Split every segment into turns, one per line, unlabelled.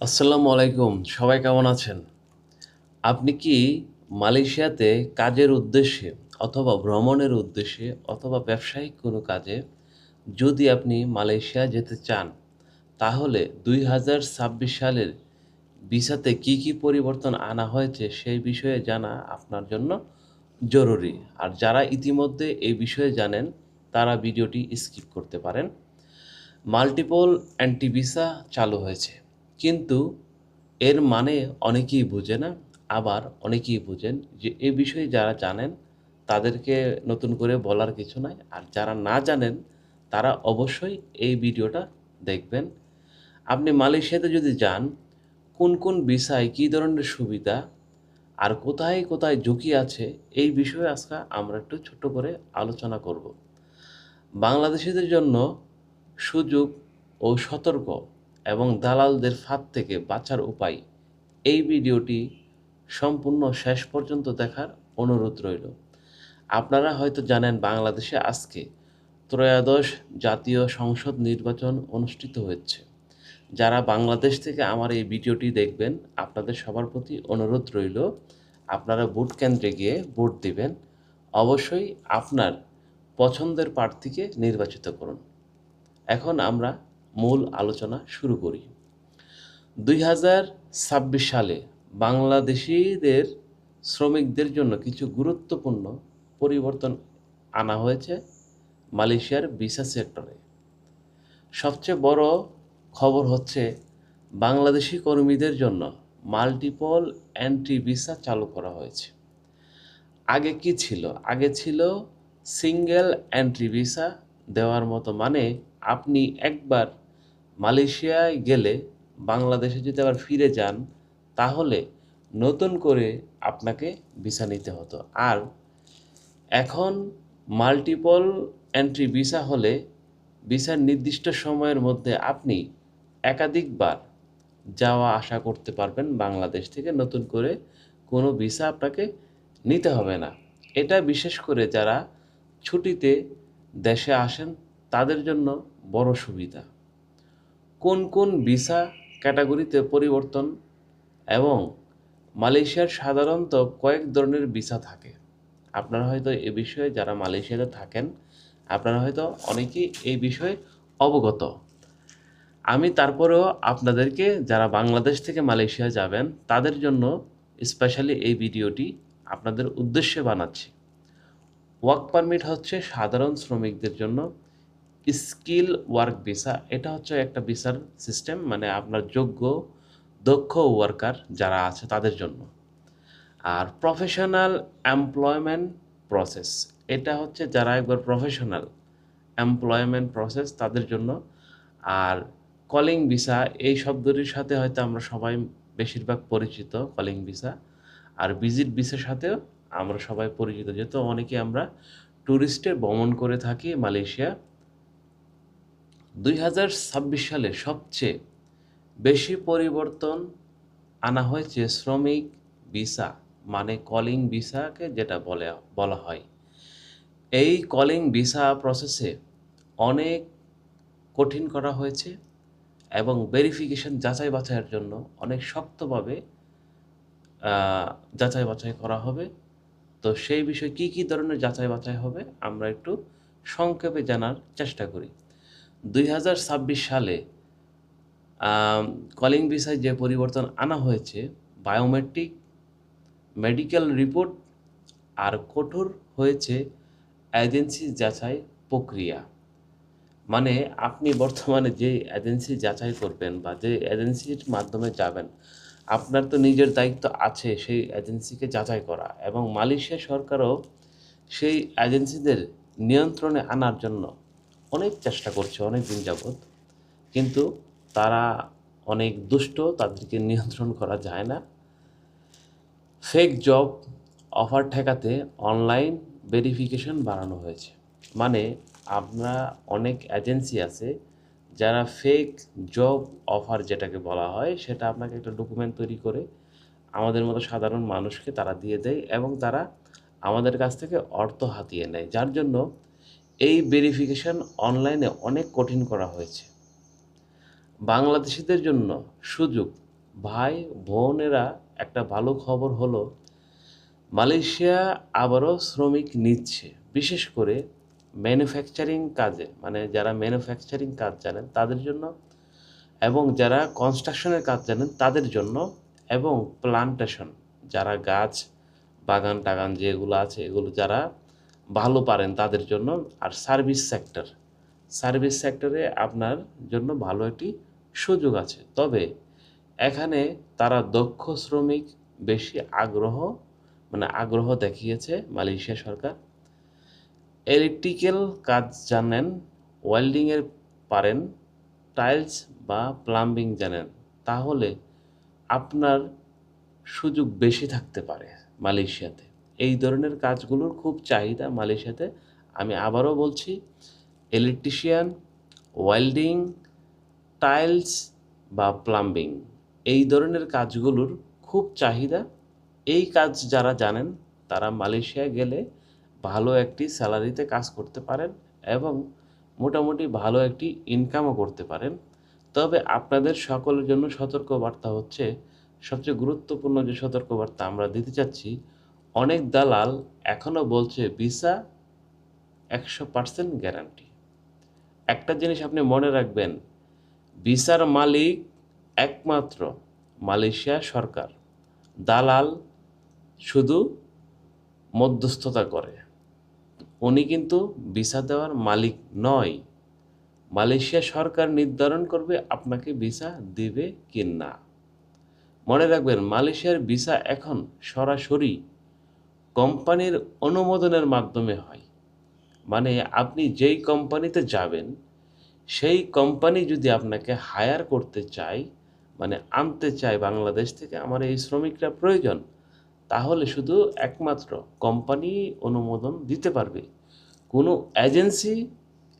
আসসালামু আলাইকুম, সবাই কেমন আছেন? আপনি কি মালয়েশিয়াতে কাজের উদ্দেশ্যে অথবা ভ্রমণের উদ্দেশ্যে অথবা ব্যবসায়িক কোনো কাজে যদি আপনি মালয়েশিয়া যেতে চান, তাহলে দুই হাজার ছাব্বিশ সালের ভিসাতে কি কি পরিবর্তন আনা হয়েছে সেই বিষয়ে জানা আপনার জন্য জরুরি। আর যারা ইতিমধ্যে এই বিষয়ে জানেন, তারা ভিডিওটি স্কিপ করতে পারেন। মাল্টিপল অ্যান্টি ভিসা চালু হয়েছে। কিন্তু এর মানে অনেকেই বুঝে না, আবার অনেকেই বুঝেন যে এ বিষয়ে যারা জানেন তাদেরকে নতুন করে বলার কিছু নাই, আর যারা না জানেন তারা অবশ্যই এই ভিডিওটা দেখবেন। আপনি মালয়েশিয়াতে যদি যান, কোন কোন বিষয় কী ধরনের সুবিধা আর কোথায় কোথায় ঝুঁকি আছে এই বিষয়ে আজকে আমরা একটু ছোট্ট করে আলোচনা করব। বাংলাদেশিদের জন্য সুযোগ ও সতর্ক এবং দালালদের ফাঁদ থেকে বাঁচার উপায়। এই ভিডিওটি সম্পূর্ণ শেষ পর্যন্ত দেখার অনুরোধ রইল। আপনারা হয়তো জানেন বাংলাদেশে আজকে ত্রয়োদশ জাতীয় সংসদ নির্বাচন অনুষ্ঠিত হয়েছে। যারা বাংলাদেশ থেকে আমার এই ভিডিওটি দেখবেন, আপনাদের সবার প্রতি অনুরোধ রইল, আপনারা ভোট কেন্দ্রে গিয়ে ভোট দিবেন। অবশ্যই আপনার পছন্দের প্রার্থীকে নির্বাচিত করুন। এখন আমরা মূল আলোচনা শুরু করি। দুই হাজার ছাব্বিশ সালে বাংলাদেশিদের শ্রমিকদের জন্য কিছু গুরুত্বপূর্ণ পরিবর্তন আনা হয়েছে মালয়েশিয়ার ভিসা সেক্টরে। সবচেয়ে বড় খবর হচ্ছে বাংলাদেশি কর্মীদের জন্য মাল্টিপল এন্ট্রি ভিসা চালু করা হয়েছে। আগে কি ছিল? আগে ছিল সিঙ্গেল এন্ট্রি ভিসা দেওয়ার মতো মানে আপনি একবার মালয়েশিয়ায় গেলে বাংলাদেশে যদি আবার ফিরে যান, তাহলে নতুন করে আপনাকে ভিসা নিতে হতো। আর এখন মাল্টিপল এন্ট্রি ভিসা হলে ভিসার নির্দিষ্ট সময়ের মধ্যে আপনি একাধিকবার যাওয়া আসা করতে পারবেন বাংলাদেশ থেকে। নতুন করে কোনো ভিসা আপনাকে নিতে হবে না। এটা বিশেষ করে যারা ছুটিতে দেশে আসেন, তাদের জন্য বড় সুবিধা। কোন কোন ভিসা ক্যাটাগরিতে পরিবর্তন এবং মালয়েশিয়ার সাধারণত কয়েক ধরনের ভিসা থাকে? আপনারা হয়তো এ বিষয়ে যারা মালয়েশিয়াতে থাকেন, আপনারা হয়তো অনেকেই এই বিষয়ে অবগত। আমি তারপরেও আপনাদেরকে যারা বাংলাদেশ থেকে মালয়েশিয়া যাবেন, তাদের জন্য স্পেশালি এই ভিডিওটি আপনাদের উদ্দেশ্যে বানাচ্ছি। ওয়ার্ক পারমিট হচ্ছে সাধারণ শ্রমিকদের জন্য স্কিল ওয়ার্ক ভিসা, এটা হচ্ছে একটা ভিসার সিস্টেম মানে আপনার যোগ্য, দক্ষ ওয়ার্কার যারা আছে তাদের জন্য। আর প্রফেশনাল এমপ্লয়মেন্ট প্রসেস, এটা হচ্ছে যারা একবার প্রফেশনাল এমপ্লয়মেন্ট প্রসেস তাদের জন্য। আর কলিং ভিসা, এই শব্দটির সাথে হয়তো আমরা সবাই বেশিরভাগ পরিচিত কলিং ভিসা। আর ভিজিট ভিসার সাথেও আমরা সবাই পরিচিত, যেহেতু অনেকে আমরা ট্যুরিস্টে ভ্রমণ করে থাকি মালয়েশিয়া। দুই হাজার ছাব্বিশ সালে সবচেয়ে বেশি পরিবর্তন আনা হয়েছে শ্রমিক ভিসা মানে কলিং ভিসাকে যেটা বলে, বলা হয়। এই কলিং ভিসা প্রসেসে অনেক কঠিন করা হয়েছে এবং ভেরিফিকেশন যাচাই বাছাইয়ের জন্য অনেক শক্তভাবে যাচাই বাছাই করা হবে। তো সেই বিষয়ে কী কী ধরনের যাচাই বাছাই হবে আমরা একটু সংক্ষেপে জানার চেষ্টা করি। দুই হাজার ছাব্বিশ সালে কলিং ভিসায় যে পরিবর্তন আনা হয়েছে, বায়োমেট্রিক মেডিকেল রিপোর্ট আর কঠোর হয়েছে এজেন্সি যাচাই প্রক্রিয়া। মানে আপনি বর্তমানে যে এজেন্সি যাচাই করবেন বা যে এজেন্সির মাধ্যমে যাবেন, আপনার তো নিজের দায়িত্ব আছে সেই এজেন্সিকে যাচাই করা এবং মালয়েশিয়া সরকারও সেই এজেন্সিদের নিয়ন্ত্রণে আনার জন্য অনেক চেষ্টা করছে, অনেক দিন যাবৎ। কিন্তু তারা অনেক দুষ্ট, তাদেরকে নিয়ন্ত্রণ করা যায় না। ফেক জব অফার ঠেকাতে অনলাইন ভেরিফিকেশন বাড়ানো হয়েছে। মানে আমরা অনেক এজেন্সি আছে যারা ফেক জব অফার যেটাকে বলা হয়, সেটা আপনাকে একটা ডকুমেন্ট তৈরি করে আমাদের মতো সাধারণ মানুষকে তারা দিয়ে দেয় এবং তারা আমাদের কাছ থেকে অর্থ হাতিয়ে নেয়। যার জন্য এই ভেরিফিকেশন অনলাইনে অনেক কঠিন করা হয়েছে। বাংলাদেশিদের জন্য সুযোগ। ভাই, বোনেরা, একটা ভালো খবর হলো, মালয়েশিয়া আবারও শ্রমিক নিচ্ছে। বিশেষ করে ম্যানুফ্যাকচারিং কাজে মানে যারা ম্যানুফ্যাকচারিং কাজ জানেন তাদের জন্য এবং যারা কনস্ট্রাকশনের কাজ জানেন তাদের জন্য এবং প্লান্টেশন যারা গাছ বাগান টাগান যেগুলো আছে, এগুলো যারা ভালো পারেন তাদের জন্য আর সার্ভিস সেক্টর। সার্ভিস সেক্টরে আপনার জন্য ভালো একটি সুযোগ আছে। তবে এখানে তারা দক্ষ শ্রমিক বেশি আগ্রহ মানে আগ্রহ দেখিয়েছে মালয়েশিয়া সরকার। ইলেকট্রিক্যাল কাজ জানেন, ওয়েল্ডিংয়ের পারেন, টাইলস বা প্লাম্বিং জানেন, তাহলে আপনার সুযোগ বেশি থাকতে পারে মালয়েশিয়াতে। এই ধরনের কাজগুলোর খুব চাহিদা মালয়েশিয়াতে। আমি আবারও বলছি ইলেকট্রিশিয়ান ওয়েল্ডিং টাইলস বা প্লাম্বিং এই ধরনের কাজগুলোর খুব চাহিদা। এই কাজ যারা জানেন, তারা মালয়েশিয়ায় গেলে ভালো একটি স্যালারিতে কাজ করতে পারেন এবং মোটামুটি ভালো একটি ইনকামও করতে পারেন। তবে আপনাদের সকলের জন্য সতর্কবার্তা হচ্ছে, সবচেয়ে গুরুত্বপূর্ণ যে সতর্কবার্তা আমরা দিতে চাচ্ছি অনেক দালাল এখনও বলছে ভিসা একশো পার্সেন্ট গ্যারান্টি একটা জিনিস আপনি মনে রাখবেন, ভিসার মালিক একমাত্র মালয়েশিয়া সরকার। দালাল শুধু মধ্যস্থতা করে। উনি কিন্তু ভিসা দেওয়ার মালিক নয়। মালয়েশিয়া সরকার নির্ধারণ করবে আপনাকে ভিসা দিবে কি না মনে রাখবেন, মালয়েশিয়ার ভিসা এখন সরাসরি কোম্পানির অনুমোদনের মাধ্যমে হয়। মানে আপনি যেই কোম্পানিতে যাবেন, সেই কোম্পানি যদি আপনাকে হায়ার করতে চায় মানে আনতে চায় বাংলাদেশ থেকে, আমার এই শ্রমিকরা প্রয়োজন, তাহলে শুধু একমাত্র কোম্পানি অনুমোদন দিতে পারবে। কোনো এজেন্সি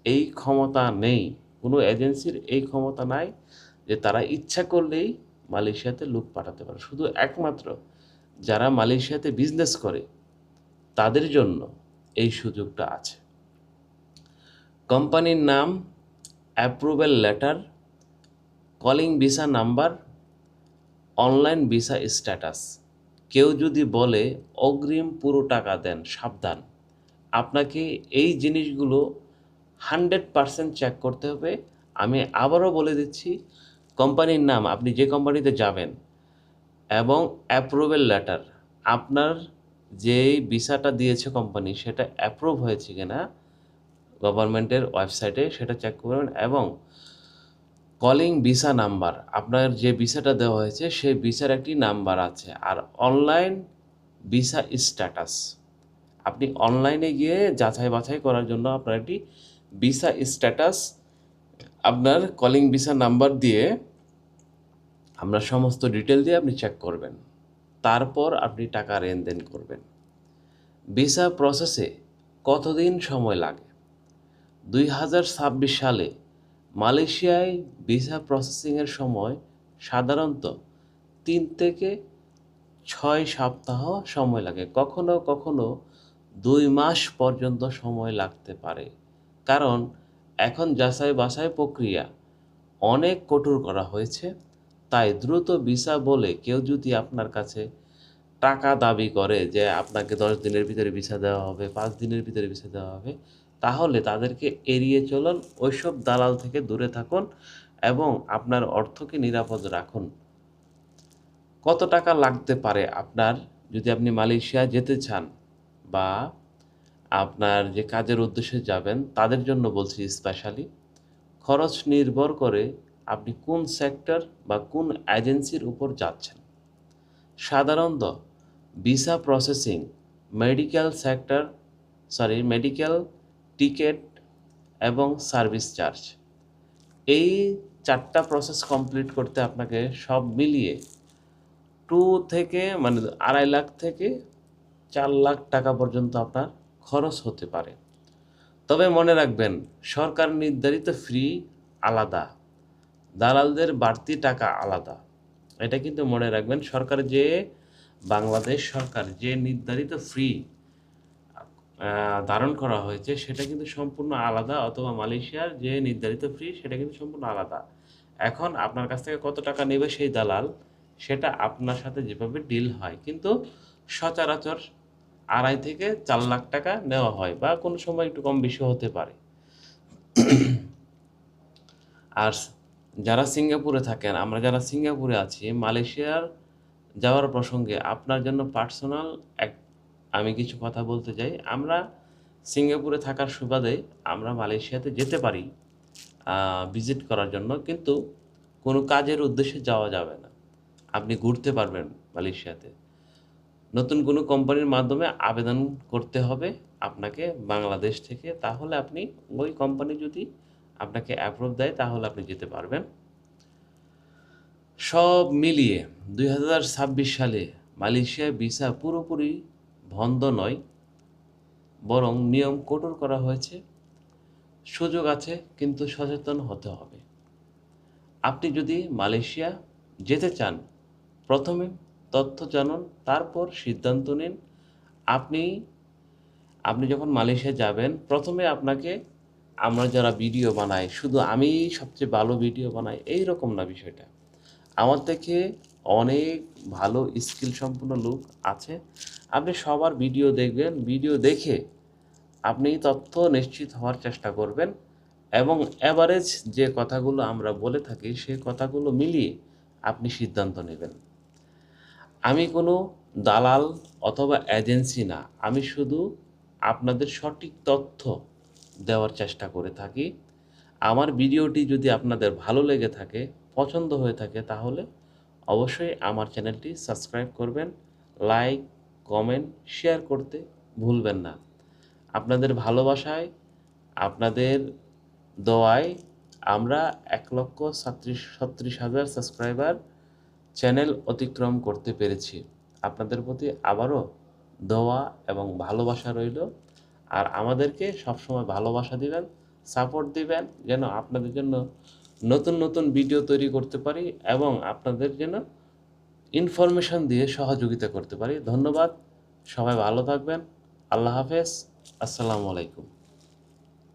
এই ক্ষমতা নেই, কোনো এজেন্সির এই ক্ষমতা নাই যে তারা ইচ্ছা করলেই মালয়েশিয়াতে লোক পাঠাতে পারে। শুধু একমাত্র যারা মালয়েশিয়াতে বিজনেস করে তাদের জন্য এই সুযোগটা আছে। কোম্পানির নাম approval letter calling visa number online visa status কেউ যদি বলে, অগ্রিম পুরো টাকা দেন, সাবধান। আপনাকে এই জিনিসগুলো হান্ড্রেড পারসেন্ট চেক করতে হবে। আমি আবারও বলে দিচ্ছি, কোম্পানির নাম, আপনি যে কোম্পানিতে যাবেন এবং অ্যাপ্রুভেল লেটার আপনার যেই ভিসাটা দিয়েছে কোম্পানি সেটা অ্যাপ্রুভ হয়েছে কিনা গভর্নমেন্টের ওয়েবসাইটে সেটা চেক করবেন এবং কলিং ভিসা নাম্বার আপনার যে ভিসাটা দেওয়া হয়েছে সেই ভিসার একটি নাম্বার আছে। আর অনলাইন ভিসা স্ট্যাটাস আপনি অনলাইনে গিয়ে যাচাই বাছাই করার জন্য আপনার একটি ভিসা স্ট্যাটাস আপনার কলিং ভিসা নাম্বার দিয়ে আমরা সমস্ত ডিটেল দিয়ে আপনি চেক করবেন। তারপর আপনি টাকা লেনদেন করবেন। ভিসা প্রসেসে কতদিন সময় লাগে? দুই হাজার ছাব্বিশ সালে মালয়েশিয়ায় ভিসা প্রসেসিংয়ের সময় সাধারণত তিন থেকে ছয় সপ্তাহ সময় লাগে। কখনো কখনো দুই মাস পর্যন্ত সময় লাগতে পারে। কারণ এখন যাচাই বাছাই প্রক্রিয়া অনেক কঠোর করা হয়েছে। তাই দ্রুত ভিসা বলে কেউ যদি আপনার কাছে টাকা দাবি করে যে আপনাকে দশ দিনের ভিতরে ভিসা দেওয়া হবে, পাঁচ দিনের ভিতরে ভিসা দেওয়া হবে, তাহলে তাদেরকে এড়িয়ে চলুন, ওইসব দালাল থেকে দূরে থাকুন এবং আপনার অর্থকে নিরাপদ রাখুন। কত টাকা লাগতে পারে আপনার যদি আপনি মালয়েশিয়া যেতে চান বা আপনার যে কাজের উদ্দেশ্যে যাবেন, তাদের জন্য বলছি স্পেশালি খরচ নির্ভর করে আপনি কোন সেক্টর বা কোন এজেন্সির উপর যাচ্ছেন? সাধারণত visa processing medical sector sorry medical ticket এবং সার্ভিস চার্জ এই চারটা প্রসেস কমপ্লিট করতে আপনাকে সব মিলিয়ে টু থেকে মানে আড়াই লাখ থেকে চার লাখ টাকা পর্যন্ত আপনার খরচ হতে পারে। তবে মনে রাখবেন, সরকার নির্ধারিত ফ্রি আলাদা। দালালদের বাড়তি টাকা আলাদা। এটা কিন্তু মনে রাখবেন, সরকার যে, বাংলাদেশ সরকার যে নির্ধারিত ফ্রি ধারণ করা হয়েছে, সেটা কিন্তু সম্পূর্ণ আলাদা, অথবা মালয়েশিয়ার যে নির্ধারিত ফ্রি সেটা কিন্তু সম্পূর্ণ আলাদা। এখন আপনার কাছ থেকে কত টাকা নেবে সেই দালাল, সেটা আপনার সাথে যেভাবে ডিল হয়। কিন্তু সচরাচর আড়াই থেকে চার লাখ টাকা নেওয়া হয়, বা কোনো সময় একটু কম বেশি হতে পারে। আর যারা সিঙ্গাপুরে থাকেন, আমরা যারা সিঙ্গাপুরে আছি, মালয়েশিয়ার যাওয়ার প্রসঙ্গে আপনার জন্য পার্সোনাল এক, আমি কিছু কথা বলতে চাই। আমরা সিঙ্গাপুরে থাকার সুবাদে আমরা মালয়েশিয়াতে যেতে পারি ভিজিট করার জন্য, কিন্তু কোনো কাজের উদ্দেশ্যে যাওয়া যাবে না। আপনি ঘুরতে পারবেন মালয়েশিয়াতে। নতুন কোনো কোম্পানির মাধ্যমে আবেদন করতে হবে আপনাকে বাংলাদেশ থেকে। তাহলে আপনি ওই কোম্পানি যদি আপনাকে অ্যাপ্রুভ দেয়, তাহলে আপনি যেতে পারবেন। সব মিলিয়ে দুই হাজার ছাব্বিশ সালে মালয়েশিয়া ভিসা পুরোপুরি বন্ধ নয়, বরং নিয়ম কঠোর করা হয়েছে। সুযোগ আছে, কিন্তু সচেতন হতে হবে। আপনি যদি মালয়েশিয়া যেতে চান, প্রথমে তথ্য জানুন, তারপর সিদ্ধান্ত নিন। আপনি আপনি যখন মালয়েশিয়া যাবেন, প্রথমে আপনাকে আমরা যারা ভিডিও বানাই, শুধু আমি সবচেয়ে ভালো ভিডিও বানাই এই রকম না বিষয়টা। আমার থেকে অনেক ভালো স্কিল সম্পন্ন লোক আছে। আপনি সবার ভিডিও দেখবেন, ভিডিও দেখে আপনি তথ্য নিশ্চিত হওয়ার চেষ্টা করবেন এবং অ্যাভারেজ যে কথাগুলো আমরা বলে থাকি সেই কথাগুলো মিলিয়ে আপনি সিদ্ধান্ত নেবেন। আমি কোনো দালাল অথবা এজেন্সি না, আমি শুধু আপনাদের সঠিক তথ্য দেওয়ার চেষ্টা করে থাকি। আমার ভিডিওটি যদি আপনাদের ভালো লেগে থাকে, পছন্দ হয়ে থাকে তাহলে অবশ্যই আমার চ্যানেলটি সাবস্ক্রাইব করবেন, লাইক, কমেন্ট, শেয়ার করতে ভুলবেন না। আপনাদের ভালোবাসায়, আপনাদের দোয়ায় আমরা এক লক্ষ সাত্রিশ, ছত্রিশ হাজার সাবস্ক্রাইবার চ্যানেল অতিক্রম করতে পেরেছি। আপনাদের প্রতি আবারও দোয়া এবং ভালোবাসা রইল। আর আমাদেরকে সবসময় ভালোবাসা দিবেন সাপোর্ট দিবেন, যেন আপনাদের জন্য নতুন নতুন ভিডিও তৈরি করতে পারি এবং আপনাদের যেন ইনফরমেশন দিয়ে সহযোগিতা করতে পারি। ধন্যবাদ, সবাই ভালো থাকবেন, আল্লাহ হাফেজ, আসসালামু আলাইকুম।